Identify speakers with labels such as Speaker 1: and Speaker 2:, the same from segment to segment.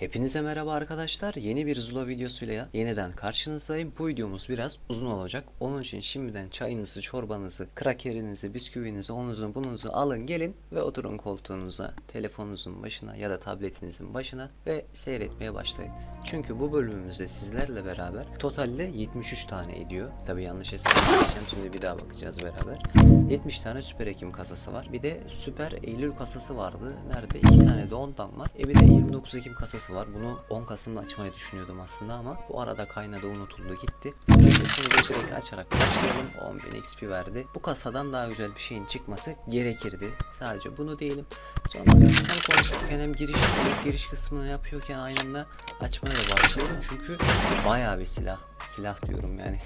Speaker 1: Hepinize merhaba arkadaşlar. Yeni bir Zula videosuyla yeniden karşınızdayım. Bu videomuz biraz uzun olacak. Onun için şimdiden çayınızı, çorbanızı, krakerinizi, bisküvinizi, onuzu, bununuzu alın gelin ve oturun koltuğunuza, telefonunuzun başına ya da tabletinizin başına ve seyretmeye başlayın. Çünkü bu bölümümüzde sizlerle beraber totalde 73 tane ediyor. Tabi yanlış hesaplayacağım. Şimdi bir daha bakacağız beraber. 70 tane Süper Ekim kasası var. Bir de Süper Eylül kasası vardı. Nerede? 2 tane de ondan var. E bir de 29 Ekim kasası var. Bunu 10 Kasım'da açmayı düşünüyordum aslında ama bu arada kaynadı unutuldu gitti. Şimdi direkt açarak başlayalım. 10.000 XP verdi. Bu kasadan daha güzel bir şeyin çıkması gerekirdi. Sadece bunu diyelim. Sonra hem konuşurken hem giriş, giriş kısmını yapıyorken aynı anda açmaya da başlıyorum. Çünkü bayağı bir silah. Silah diyorum yani.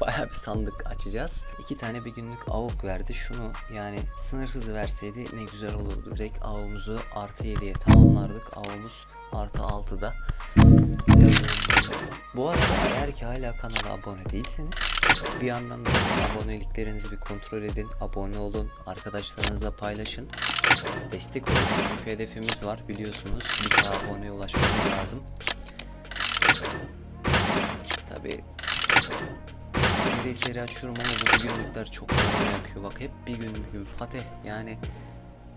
Speaker 1: Bayağı bir sandık açacağız. İki tane bir günlük avuk verdi. Şunu yani sınırsız verseydi ne güzel olurdu. Direkt avumuzu artı 7'ye tamamlardık. Avumuz artı 6'da. Ee, bu arada eğer ki hala kanala abone değilseniz bir yandan da aboneliklerinizi bir kontrol edin. Abone olun. Arkadaşlarınızla paylaşın. Destek olun. Çünkü hedefimiz var biliyorsunuz. Bir daha aboneye ulaşmamız lazım. Tabii seri seri açıyorum ama bu günlükler çok canımı yakıyor. Bak hep bir gün bir gün Fatih yani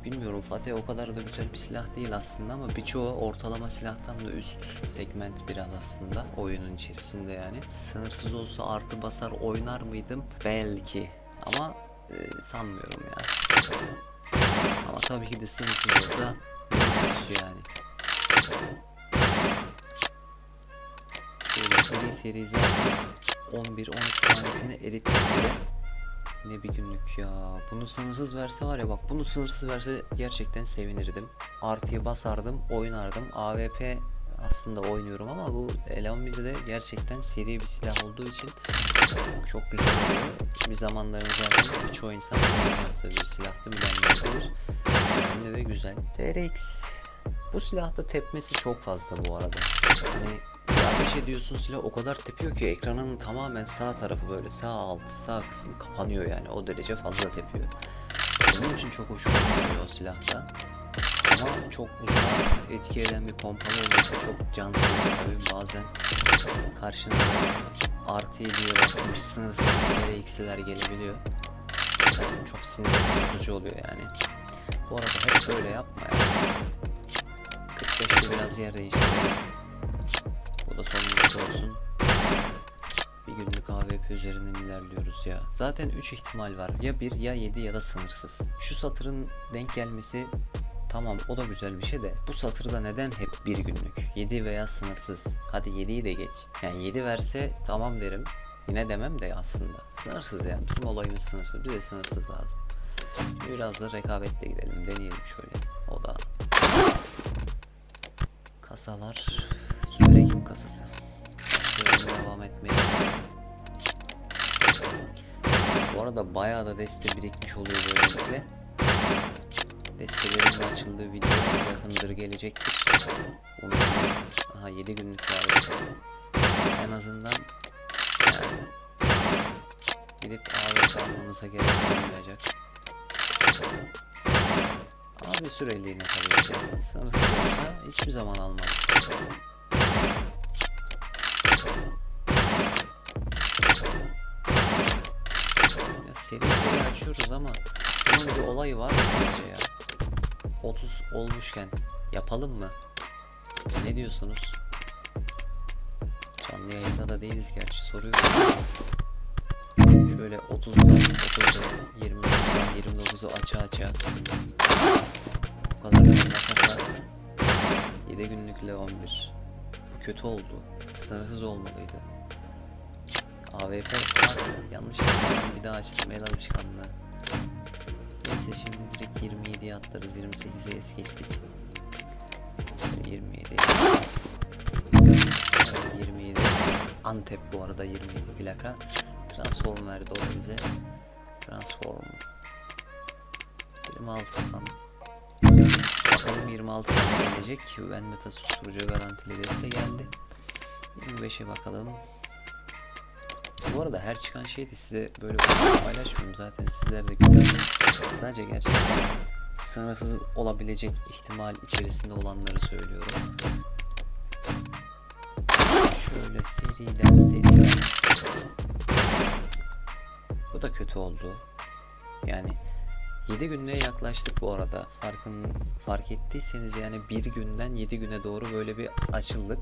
Speaker 1: bilmiyorum Fatih o kadar da güzel bir silah değil aslında ama birçoğu ortalama silahtan da üst segment biraz aslında oyunun içerisinde yani. Sınırsız olsa artı basar oynar mıydım? Belki ama e, sanmıyorum ya. Ama tabii ki de sınırsız olsa yani. Böyle seri seri 11-12 tanesini erittik bile. Ne bir günlük ya. Bunu sınırsız verse var ya bak bunu sınırsız verse gerçekten sevinirdim. Artıya basardım, oynardım. AWP aslında oynuyorum ama bu Elon de gerçekten seri bir silah olduğu için çok güzel oluyor. Bir zaten birçok insan yaptığı bir silahtı bilenler. Önemli ve güzel. TRX bu silahta tepmesi çok fazla bu arada. Hani ateş ediyorsun silah o kadar tepiyor ki ekranın tamamen sağ tarafı böyle sağ alt sağ kısmı kapanıyor yani o derece fazla tepiyor. Onun için çok hoşuma gidiyor o silahta. Ama çok uzun etki eden bir pompalı olması çok can sıkıcı tabii bazen karşına artı diye basmış sınırsız TRX'ler gelebiliyor. Sen çok sinir bozucu oluyor yani. Bu arada hep böyle yapma ya. 45'te biraz yer değiştirelim. Bu da sonuncusu olsun. Bir günlük AWP üzerinden ilerliyoruz ya. Zaten 3 ihtimal var. Ya 1 ya 7 ya da sınırsız. Şu satırın denk gelmesi tamam o da güzel bir şey de bu satırda neden hep bir günlük? 7 veya sınırsız. Hadi 7'yi de geç. Yani 7 verse tamam derim. Yine demem de aslında. Sınırsız yani. Bizim olayımız sınırsız. Bize sınırsız lazım. Biraz da rekabette gidelim. Deneyelim şöyle. O da kasalar Süper Ekim kasası. Başlayalım devam etmeye. Bu arada bayağı da deste birikmiş oluyor böylelikle. Destelerin de açıldığı video yakındır gelecektir. Onu Aha 7 günlük var. En azından gidip AWP almamıza gerek olmayacak. Ama bir süreliğine tabii ki. Sınırsız olsa hiçbir zaman almaz. Ya seri seri açıyoruz ama bunun bir olayı var mı sizce ya? 30 olmuşken yapalım mı? Ne diyorsunuz? Canlı yayında da değiliz gerçi soruyorum. Şöyle 30'dan 30'u 29'dan 29'u aça aça Bu kadar kasa 7 günlükle 11 Bu kötü oldu. Sınırsız olmalıydı. AWP yanlış. Bir daha açtım. El alışkanlığı. Neyse şimdi direkt 27'ye atlarız. 28'e es geçtik. Şöyle 27 Evet, 27 Antep bu arada 27 plaka. Transform verdi o bize. Transform. 26 falan Bakalım 26 tane gelecek Vendetta susturucu garantili deste geldi 25'e bakalım bu arada her çıkan şeyi de size böyle paylaşmıyorum zaten sizler de. Sadece gerçekten sınırsız olabilecek ihtimal içerisinde olanları söylüyorum. Şöyle seriden seriden. Bu da kötü oldu. Yani 7 günlüğe yaklaştık bu arada. Farkın fark ettiyseniz yani bir günden 7 güne doğru böyle bir açıldık.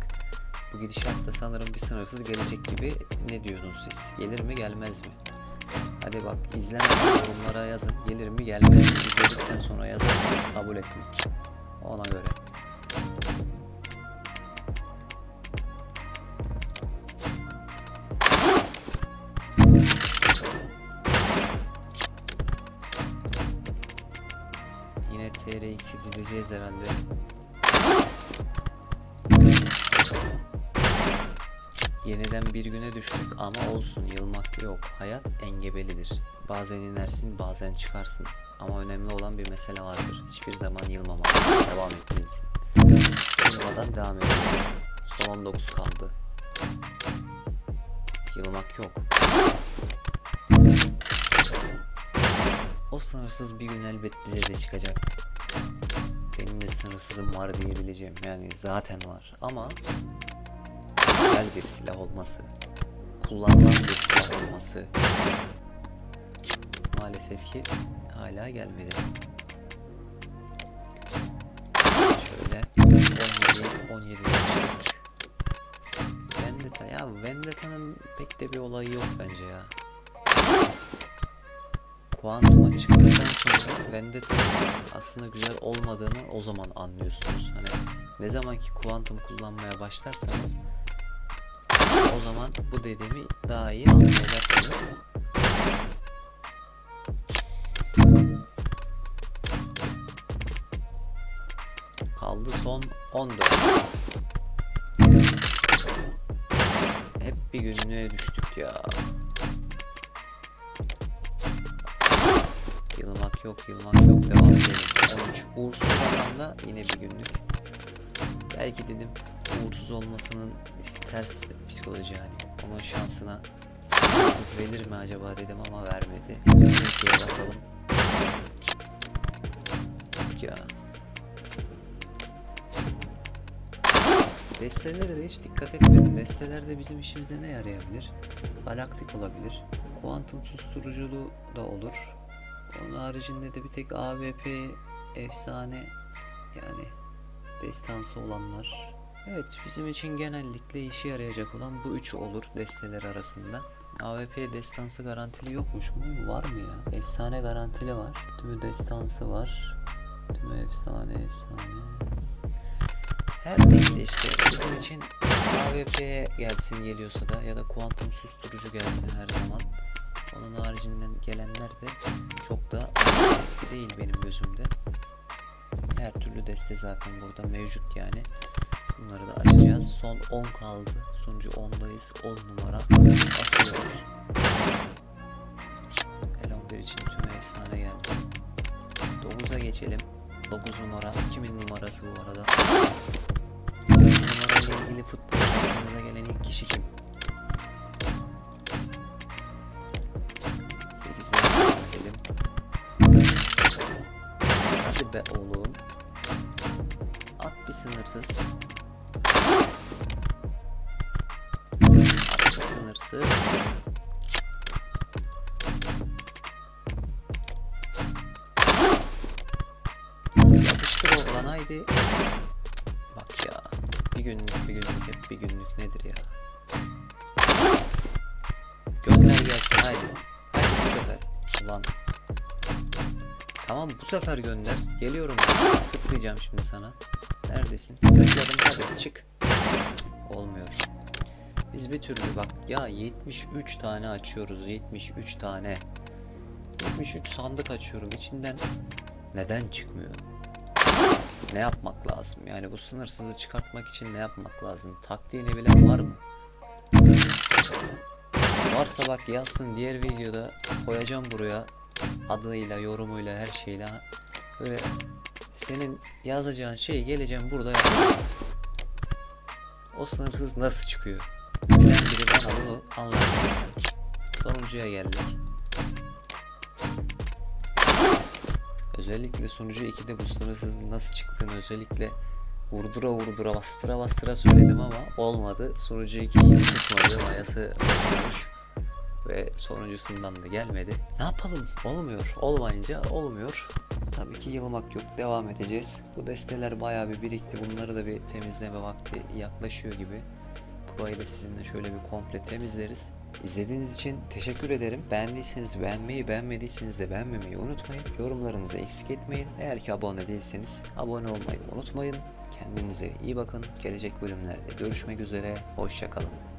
Speaker 1: Bu gidişatta sanırım bir sınırsız gelecek gibi ne diyorsunuz siz? Gelir mi gelmez mi? Hadi bak izlemeden yorumlara yazın. Gelir mi gelmez mi? İzledikten sonra yazarsanız kabul etmem. Ona göre. Yine TRX'i dizeceğiz herhalde. Yeniden bir güne düştük ama olsun yılmak yok. Hayat engebelidir. Bazen inersin bazen çıkarsın. Ama önemli olan bir mesele vardır. Hiçbir zaman yılmamak. Devam etmelisin. Yılmadan devam ediyoruz. Son 19 kaldı. Yılmak yok. Sınırsız bir gün elbet bize de çıkacak. Benim de sınırsızım var diyebileceğim. Yani zaten var. Ama güzel bir silah olması, kullanılan bir silah olması maalesef ki hala gelmedi. Şöyle 17 17 yapmıştık. Vendetta ya Vendetta'nın pek de bir olayı yok bence ya. Kuantum'a çıktıktan sonra Vendetta'nın aslında güzel olmadığını o zaman anlıyorsunuz. Hani ne zaman ki kuantum kullanmaya başlarsanız o zaman bu dediğimi daha iyi anlayacaksınız. Kaldı son 14. Hep bir günlüğe düştük ya. Yok, yılmak yok. Devam edelim. 13. Uğursuz alanda yine bir günlük. Belki dedim uğursuz olmasının işte ters psikoloji yani. Onun şansına sınırsız verir mi acaba dedim ama vermedi. Türkiye basalım. Ya. Destelere de hiç dikkat etmedim. Destelerde bizim işimize ne yarayabilir? Galaktik olabilir. Kuantum susturuculuğu da olur. Onun haricinde de bir tek AWP efsane yani destansı olanlar. Evet bizim için genellikle işe yarayacak olan bu üçü olur desteler arasında. AWP destansı garantili yokmuş mu? Var mı ya? Efsane garantili var. Tümü destansı var. Tümü efsane efsane. Her neyse işte bizim için AWP gelsin geliyorsa da ya da kuantum susturucu gelsin her zaman. Onun haricinden gelenler de çok da değil benim gözümde. Her türlü deste zaten burada mevcut yani. Bunları da açacağız. Son 10 kaldı. Sunucu 10'dayız. 10 numara basıyoruz. El 11 için tüm efsane geldi. 9'a geçelim. 9 numara. Kimin numarası bu arada? 9 numarayla ilgili futbol aklınıza gelen ilk kişi kim? 8'e gidelim. Hadi be oğlum. At bir sınırsız. At bir sınırsız. Yapıştır oğlan haydi. Bak ya. Bir günlük bir günlük hep bir günlük nedir ya? Gönder gelsin haydi. Ulan. Tamam bu sefer gönder. Geliyorum. Tıklayacağım şimdi sana. Neredesin? Tıkladım hadi çık. Olmuyor. Biz bir türlü bak ya 73 tane açıyoruz. 73 tane. 73 sandık açıyorum. İçinden neden çıkmıyor? Ne yapmak lazım? Yani bu sınırsızı çıkartmak için ne yapmak lazım? Taktiğini bilen var mı? Varsa bak yazsın diğer videoda koyacağım buraya adıyla, yorumuyla, her şeyle böyle senin yazacağın şeyi geleceğim burada yapacağım. O sınırsız nasıl çıkıyor? Bilen biri bana bunu anlatsın. Sonuncuya geldik. Özellikle sunucu 2'de bu sınırsız nasıl çıktığını özellikle vurdura vurdura bastıra bastıra söyledim ama olmadı. Sunucu 2 tutmadı. Mayası bozulmuş. Ve sonuncusundan da gelmedi. Ne yapalım? Olmuyor. Olmayınca olmuyor. Tabii ki yılmak yok. Devam edeceğiz. Bu desteler bayağı bir birikti. Bunları da bir temizleme vakti yaklaşıyor gibi. Burayı da sizinle şöyle bir komple temizleriz. İzlediğiniz için teşekkür ederim. Beğendiyseniz beğenmeyi, beğenmediyseniz de beğenmemeyi unutmayın. Yorumlarınızı eksik etmeyin. Eğer ki abone değilseniz abone olmayı unutmayın. Kendinize iyi bakın. Gelecek bölümlerde görüşmek üzere. Hoşçakalın.